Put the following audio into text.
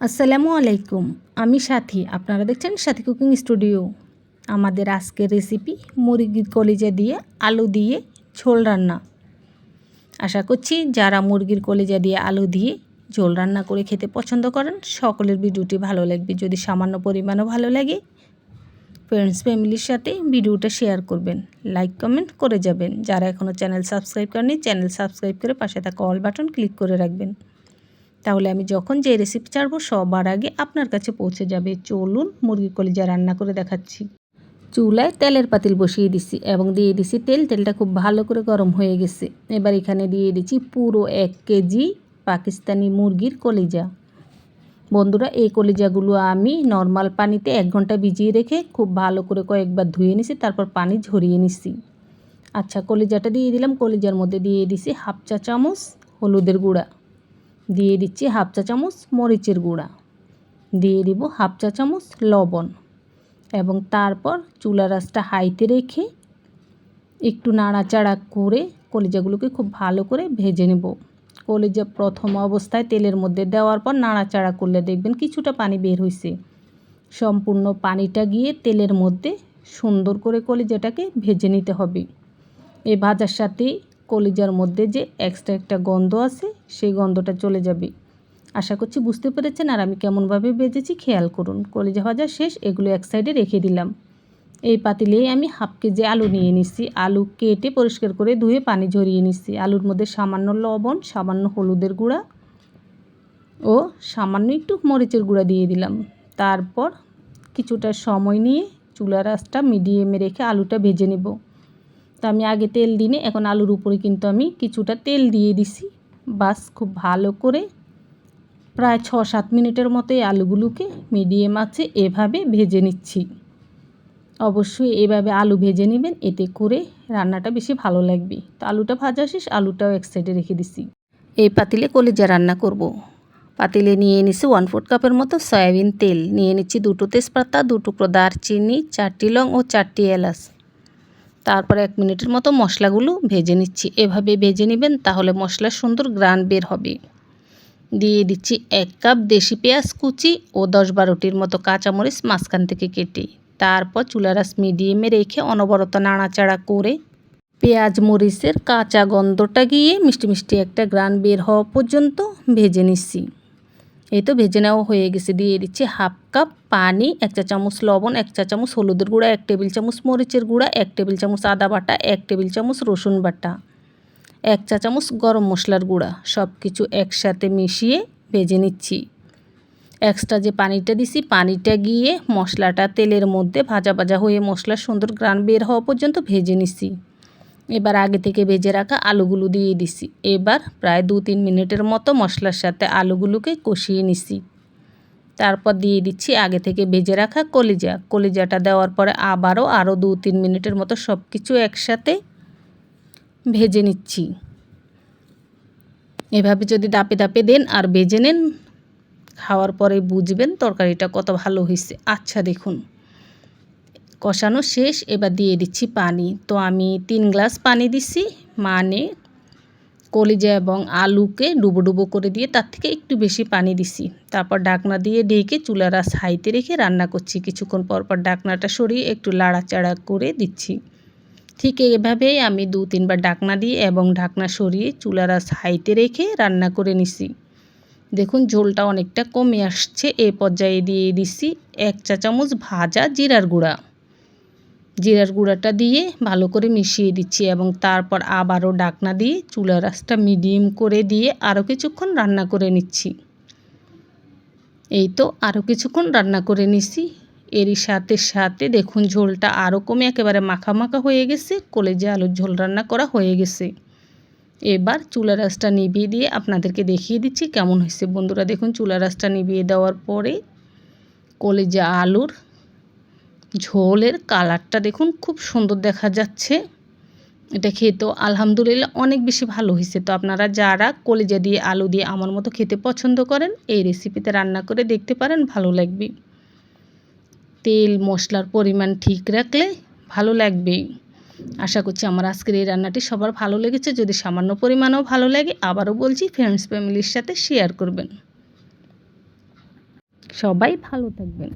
আসসালামু আলাইকুম, আমি সাথী। আপনারা দেখছেন সাথী কুকিং স্টুডিও। আমাদের আজকের রেসিপি মুরগির কলিজা দিয়ে আলু দিয়ে ঝোল রান্না। আশা করছি যারা মুরগির কলিজা দিয়ে আলু দিয়ে ঝোল রান্না করে খেতে পছন্দ করেন, সকলের ভিডিওটি ভালো লাগবে। যদি সামান্য পরিমাণও ভালো লাগে ফ্রেন্ডস ফ্যামিলির সাথে ভিডিওটা শেয়ার করবেন। লাইক কমেন্ট করে যাবেন। যারা এখনও চ্যানেল সাবস্ক্রাইব করেনি চ্যানেল সাবস্ক্রাইব করে পাশে থাকা অল বাটন ক্লিক করে রাখবেন। তাহলে আমি যখন যে রেসিপি ছাড়বো সবার আগে আপনার কাছে পৌঁছে যাবে। চলুন মুরগি কলিজা রান্না করে দেখাচ্ছি। চুলায় তেলের পাতিল বসিয়ে দিছি এবং দিয়ে দিছি তেল। তেলটা খুব ভালো করে গরম হয়ে গেছে। এবার এখানে দিয়ে দিচ্ছি পুরো এক কেজি পাকিস্তানি মুরগির কলিজা। বন্ধুরা, এই কলিজাগুলো আমি নর্মাল পানিতে এক ঘণ্টা ভিজিয়ে রেখে খুব ভালো করে কয়েকবার ধুয়ে নিছি, তারপর পানি ঝরিয়ে নিছি। আচ্ছা কলিজাটা দিয়ে দিলাম। কলিজার মধ্যে দিয়ে দিছি হাফ চা চামচ হলুদের গুঁড়া। দিয়ে দিচ্ছি হাফ চা চামচ মরিচের গুঁড়া। দিয়ে দিব হাফ চা চামচ লবণ এবং তারপর চুলা রাসটা হাইতে রেখে একটু নাড়াচাড়া করে কলিজাগুলোকে খুব ভালো করে ভেজে নেব। কলিজা প্রথম অবস্থায় তেলের মধ্যে দেওয়ার পর নাড়াচাড়া করলে দেখবেন কিছুটা পানি বের হয়েছে সম্পূর্ণ পানিটা গিয়ে তেলের মধ্যে সুন্দর করে কলিজাটাকে ভেজে নিতে হবে। এই ভাজার সাথে কলিজার মধ্যে যে এক্সট্রা একটা গন্ধ আছে সেই গন্ধটা চলে যাবে। আশা করছি বুঝতে পেরেছেন আর আমি কেমনভাবে বেজেছি, খেয়াল করুন। কলিজা ভাজা শেষ, এগুলো এক সাইডে রেখে দিলাম। এই পাতিলেই আমি হাফ কেজি আলু নিয়ে নিচ্ছি আলু কেটে পরিষ্কার করে ধুয়ে পানি ঝরিয়ে নিচ্ছি আলুর মধ্যে সামান্য লবণ, সামান্য হলুদের গুঁড়া ও সামান্য একটু মরিচের গুঁড়া দিয়ে দিলাম। তারপর কিছুটা সময় নিয়ে চুলা রাসটা মিডিয়ামে রেখে আলুটা ভেজে নেব। তো আমি আগে তেল দিনে, এখন আলুর উপরে কিন্তু আমি কিছুটা তেল দিয়ে দিছি। বাস খুব ভালো করে প্রায় ছ সাত মিনিটের মতো এই আলুগুলোকে মিডিয়াম আছে এভাবে ভেজে নিচ্ছি। অবশ্যই এভাবে আলু ভেজে নেবেন, এতে করে রান্নাটা বেশি ভালো লাগবে। তো আলুটা ভাজা শেষ, আলুটাও এক সাইডে রেখে দিছি। এই পাতিলে কলিজা রান্না করব। পাতিলে নিয়ে নিছি ওয়ান ফোর্থ কাপের মতো সয়াবিন তেল। নিয়ে নিচ্ছি দুটো তেজপাতা দু টুকরো দারচিনি, চারটি লং ও চারটি এলাচ। তারপরে এক মিনিটের মতো মশলাগুলো ভেজে নিচ্ছি। এভাবে ভেজে নেবেন তাহলে মশলার সুন্দর গ্রান বের হবে। দিয়ে দিচ্ছি এক কাপ দেশি পেঁয়াজ কুচি ও দশ বারোটির মতো কাঁচামরিচ মাঝখান থেকে কেটে। তারপর চুলারাস মিডিয়ামে রেখে অনবরত নাড়াচাড়া করে পেঁয়াজ মরিচের কাঁচা গন্ধটা গিয়ে মিষ্টি মিষ্টি একটা গ্রান বের হওয়া পর্যন্ত ভেজে নিচ্ছি। এই তো ভেজে নেওয়া হয়ে গেছে। দিয়ে দিচ্ছি হাফ কাপ পানি, এক চা চামচ লবণ, এক চা চামচ হলুদের গুঁড়া, এক টেবিল চামচ মরিচের গুঁড়া, এক টেবিল চামচ আদা বাটা, এক টেবিল চামচ রসুন বাটা, এক চা চামচ গরম মশলার গুঁড়া। সব কিছু একসাথে মিশিয়ে ভেজে নিচ্ছি। এক্সট্রা যে পানিটা দিছি, পানিটা গিয়ে মশলাটা তেলের মধ্যে ভাজা ভাজা হয়ে মশলার সুন্দর গ্রান বের হওয়া পর্যন্ত ভেজে নিচ্ছি এবার আগে থেকে ভেজে রাখা আলুগুলো দিয়ে দিছি। এবার প্রায় দু তিন মিনিটের মতো মশলার সাথে আলুগুলোকে কষিয়ে নিছি। তারপর দিয়ে দিচ্ছি আগে থেকে ভেজে রাখা কলিজা। কলিজাটা দেওয়ার পরে আবারও আরও দু তিন মিনিটের মতো সব কিছু একসাথে ভেজে নিচ্ছি। এভাবে যদি দাপে দাপে দেন আর ভেজে নেন, খাওয়ার পরে বুঝবেন তরকারিটা কত ভালো হয়েছে। আচ্ছা দেখুন। কষানো শেষ, এবার দিয়ে দিচ্ছি পানি। তো আমি তিন গ্লাস পানি দিছি মানে কলিজা এবং আলুকে ডুবো ডুবো করে দিয়ে তার থেকে একটু বেশি পানি দিছি। তারপর ডাকনা দিয়ে ঢেকে চুলার আস হাইতে রেখে রান্না করছি। কিছুক্ষণ পর পর ডাকনাটা সরিয়ে একটু লাড়াচাড়া করে দিচ্ছি। ঠিক এভাবেই আমি দু, তিনবার ডাকনা দিয়ে এবং ঢাকনা সরিয়ে চুলার আস হাইতে রেখে রান্না করে নিছি। দেখুন, ঝোলটা অনেকটা কমে আসছে। এ পর্যায়ে দিয়ে দিছি এক চা চামচ ভাজা জিরার গুঁড়া। জিরার গুঁড়াটা দিয়ে ভালো করে মিশিয়ে দিচ্ছি এবং তারপর আবারও ডাকনা দিয়ে চুলা রাসটা মিডিয়াম করে দিয়ে আরও কিছুক্ষণ রান্না করে নিচ্ছি। এই তো আরও কিছুক্ষণ রান্না করে নিচ্ছি এরই সাথে সাথে দেখুন ঝোলটা আরও কমে একেবারে মাখা মাখা হয়ে গেছে কলেজে আলুর ঝোল রান্না করা হয়ে গেছে। এবার চুলা রাসটা নিভিয়ে দিয়ে আপনাদেরকে দেখিয়ে দিচ্ছি কেমন হয়েছে। বন্ধুরা দেখুন চুলা রাসটা নিভিয়ে দেওয়ার পরে কলেজা আলুর ঝোলের কালারটা দেখুন, খুব সুন্দর দেখা যাচ্ছে। এটা খেতেও আলহামদুলিল্লাহ অনেক বেশি ভালো হয়েছে। তো আপনারা যারা কলেজা দিয়ে, আলু দিয়ে, আমার মতো খেতে পছন্দ করেন, এই রেসিপিতে রান্না করে দেখতে পারেন, ভালো লাগবে। তেল, মশলার পরিমাণ ঠিক রাখলে ভালো লাগবে। আশা করছি আমার আজকের এই রান্নাটি সবার ভালো লেগেছে। যদি সামান্য পরিমাণেও ভালো লাগে, আবারও বলছি ফ্রেন্ডস ফ্যামিলির সাথে শেয়ার করবেন। সবাই ভালো থাকবেন।